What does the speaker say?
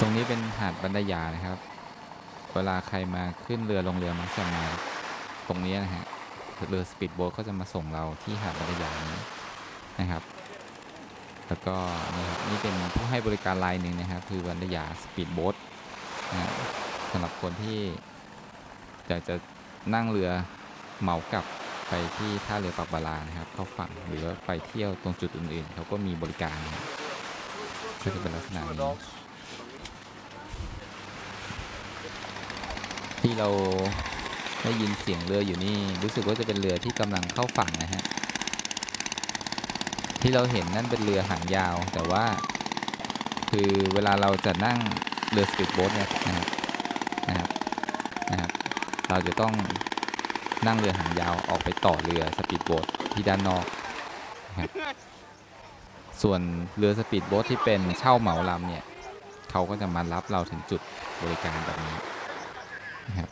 ตรงนี้เป็นหาดบรรดยานะครับ เวลาใครมาขึ้นเรือลงเรือมักจะมาตรงนี้นะฮะ เรือสปีดโบ๊ทก็จะมาส่งเราที่หาดบรรดยานี้นะครับ แล้วก็นี่ครับนี่เป็นผู้ให้บริการรายหนึ่งนะครับ คือบรรดยาสปีดโบ๊ทนะสำหรับคนที่อยากจะนั่งเรือเหมากลับไปที่ท่าเรือปากบาลานะครับ เข้าฝั่งหรือว่าไปเที่ยวตรงจุดอื่นๆ เขาก็มีบริการก็จะเป็นลักษณะนี้ ที่เราได้ยินเสียงเรืออยู่นี่รู้สึกว่าจะเป็นเรือที่กำลังเข้าฝั่งนะฮะที่เราเห็นนั่นเป็นเรือหางยาว แต่ว่า คือเวลาเราจะนั่งเรือสปีดโบ๊ทเนี่ยนะครับนะครับนะครับ เราจะต้องนั่งเรือหางยาวออกไปต่อเรือสปีดโบ๊ทที่ด้านนอกนะครับส่วนเรือสปีดโบ๊ทที่เป็นเช่าเหมาลำเนี่ยเขาก็จะมารับเราถึงจุดบริการแบบนี้ นะครับ